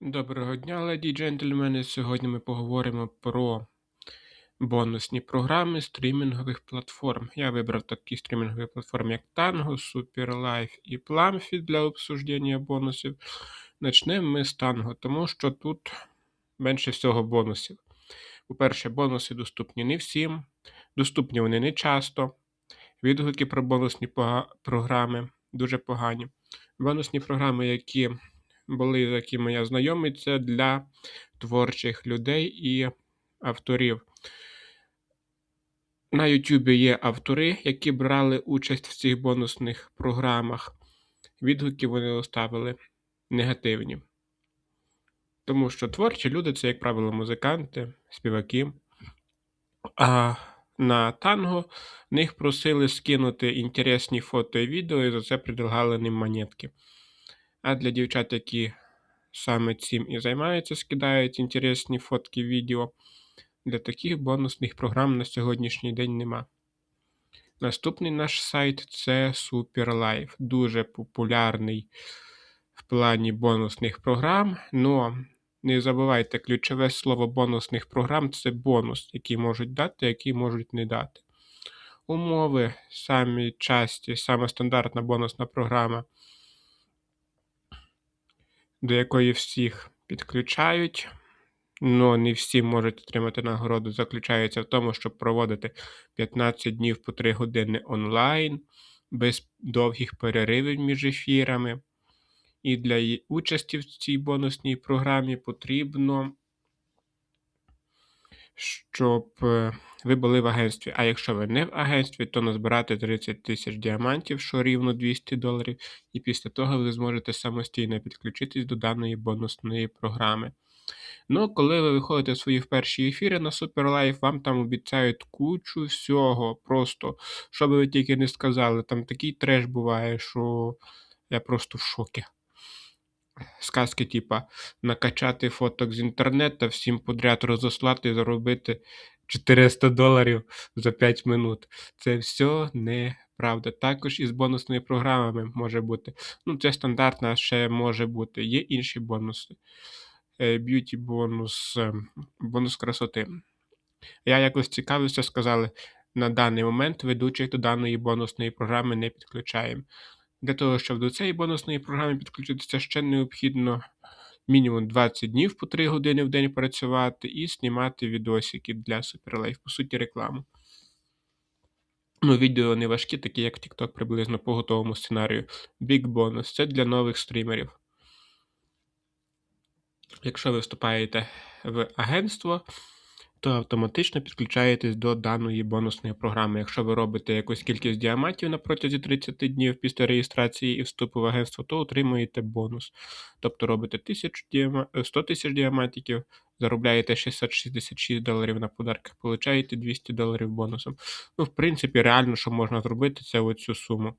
Доброго дня, леді й джентльмени. Сьогодні ми поговоримо про бонусні програми стрімінгових платформ. Я вибрав такі стрімінгові платформи, як Tango, SuperLife і Plumfit для обсуждення бонусів. Начнемо ми з Tango, тому що тут менше всього бонусів. По-перше, бонуси доступні не всім, доступні вони не часто. Відгуки про бонусні програми дуже погані. Бонусні програми, які були, з якими я знайомий, це для творчих людей і авторів. На YouTube є автори, які брали участь в цих бонусних програмах. Відгуки вони оставили негативні. Тому що творчі люди це, як правило, музиканти, співаки. А на танго них просили скинути інтересні фото і відео, і за це предлагали ним монетки. А для дівчат, які саме цим і займаються, скидають інтересні фотки, відео. Для таких бонусних програм на сьогоднішній день нема. Наступний наш сайт це SuperLife. Дуже популярний в плані бонусних програм. Но не забувайте, ключове слово бонусних програм це бонус, який можуть дати, який можуть не дати. Умови самі часті, саме стандартна бонусна програма до якої всіх підключають, але не всі можуть отримати нагороду, заключається в тому, щоб проводити 15 днів по 3 години онлайн, без довгих переривів між ефірами. І для участі в цій бонусній програмі потрібно, щоб е, ви були в агентстві. А якщо ви не в агентстві, то назбирати 30 тисяч діамантів, що рівно 200 доларів, і після того ви зможете самостійно підключитись до даної бонусної програми. Ну, коли ви виходите в свої перші ефіри на SuperLife, вам там обіцяють кучу всього. Просто, що би ви тільки не сказали, там такий треш буває, що я просто в шокі. Сказки, типа, накачати фоток з інтернету, всім подряд розослати, заробити 400 доларів за 5 минут. Це все неправда. Також із бонусними програмами може бути. Ну, це стандартна ще може бути. Є інші бонуси. Б'юті бонус, ем, бонус красоти. Я якось цікавився, сказали, на даний момент ведучих до даної бонусної програми не підключаємо. Для того, щоб до цієї бонусної програми підключитися, ще необхідно мінімум 20 днів по 3 години в день працювати і знімати відосики для SuperLife, по суті, рекламу. Ну, Відео не важкі, такі як TikTok приблизно по готовому сценарію. Big Bonus це для нових стрімерів. Якщо ви вступаєте в агентство, то автоматично підключаєтесь до даної бонусної програми. Якщо ви робите якусь кількість діамантів на протязі 30 днів після реєстрації і вступу в агентство, то отримуєте бонус. Тобто робите 100 тисяч діамантиків, заробляєте 666 доларів на подарках, получаєте 200 доларів бонусом. Ну, в принципі, реально, що можна зробити, це оцю суму.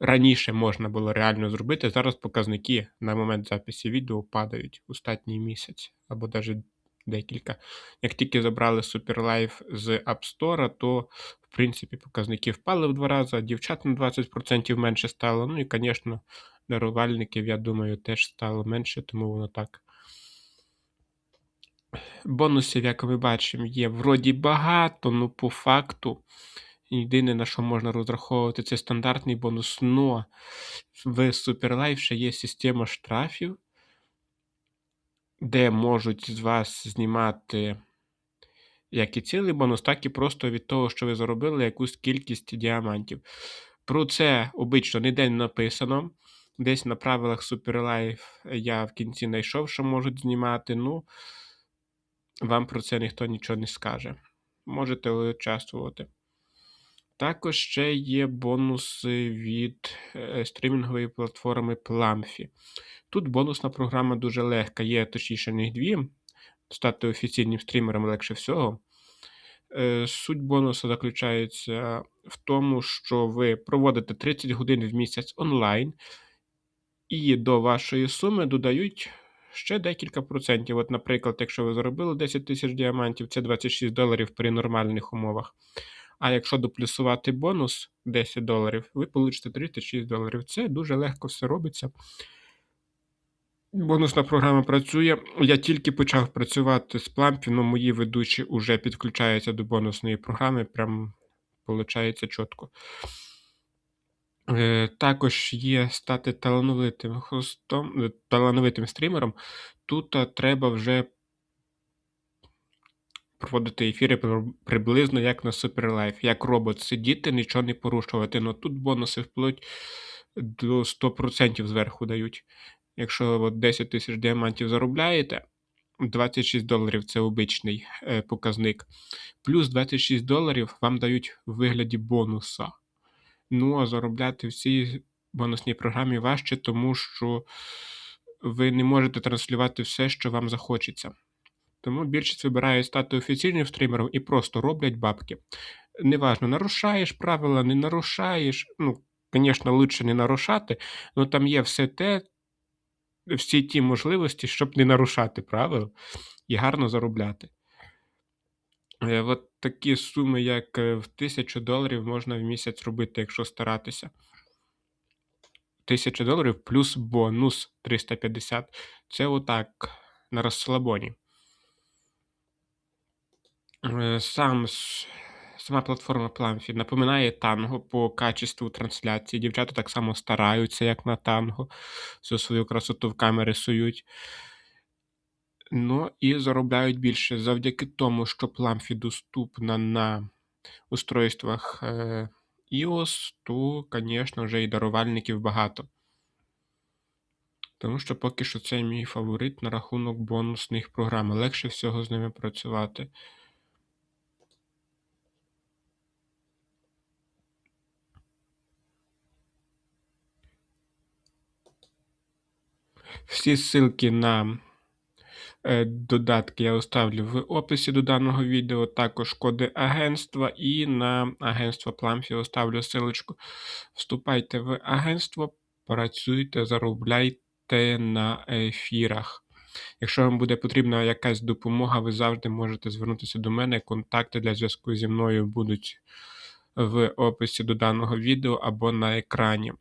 Раніше можна було реально зробити. Зараз показники на момент записі відео падають останній місяць або навіть декілька. Як тільки забрали SuperLife з App Store, то, в принципі, показники впали в два рази, дівчат на 20% менше стало. Ну і, звісно, дарувальників, я думаю, теж стало менше, тому воно так. Бонусів, як ми бачимо, є вроді багато, ну по факту. Єдине, на що можна розраховувати, це стандартний бонус. Но в SuperLife ще є система штрафів, де можуть з вас знімати як і цілий бонус, так і просто від того, що ви заробили якусь кількість діамантів. Про це обично ніде не написано. Десь на правилах SuperLife я в кінці знайшов, що можуть знімати. Ну, вам про це ніхто нічого не скаже. Можете участвувати. Також ще є бонуси від е, стрімінгової платформи Plamfy. Тут бонусна програма дуже легка, є точніше них дві. Стати офіційним стрімером легше всього. Е, суть бонусу заключається в тому, що ви проводите 30 годин в місяць онлайн, і до вашої суми додають ще декілька процентів. От, наприклад, якщо ви заробили 10 тисяч діамантів, це 26 доларів при нормальних умовах. А якщо доплюсувати бонус 10 доларів, ви получите 36 доларів. Це дуже легко все робиться. Бонусна програма працює. Я тільки почав працювати з но мої ведучі уже підключаються до бонусної програми. Прям получається чітко. Е, також є стати талановитим хостом, е, талановитим стрімером. Тут треба вже проводити ефіри приблизно як на Superlife, як робот сидіти, нічого не порушувати. Ну тут бонуси вплоть до 100% зверху дають. Якщо от 10 тисяч діамантів заробляєте, 26 доларів це обичний е, показник. Плюс 26 доларів вам дають в вигляді бонуса. Ну, а заробляти в цій бонусній програмі важче, тому що ви не можете транслювати все, що вам захочеться. Тому більшість вибирає стати офіційним стрімером і просто роблять бабки. Неважно, нарушаєш правила, не нарушаєш. Ну, звісно, лучше не нарушати, але там є все те, всі ті можливості, щоб не нарушати правил і гарно заробляти. Е, От такі суми, як е, в 1000 доларів, можна в місяць робити, якщо старатися. 1000 доларів плюс бонус 350. Це отак на розслабоні. Е, Сам, сама платформа Planfi напоминає танго по качеству трансляції. Дівчата так само стараються, як на танго. Всю свою красоту в камери сують. Ну і заробляють більше завдяки тому, що Planfi доступна на устройствах е, iOS, то, звісно, вже і дарувальників багато. Тому що поки що це мій фаворит на рахунок бонусних програм. Легше всього з ними працювати. Всі ссылки на е, додатки я оставлю в описі до даного відео, також коди агентства і на агентство Plamfi оставлю ссылочку. Вступайте в агентство, працюйте, заробляйте на ефірах. Якщо вам буде потрібна якась допомога, ви завжди можете звернутися до мене. Контакти для зв'язку зі мною будуть в описі до даного відео або на екрані.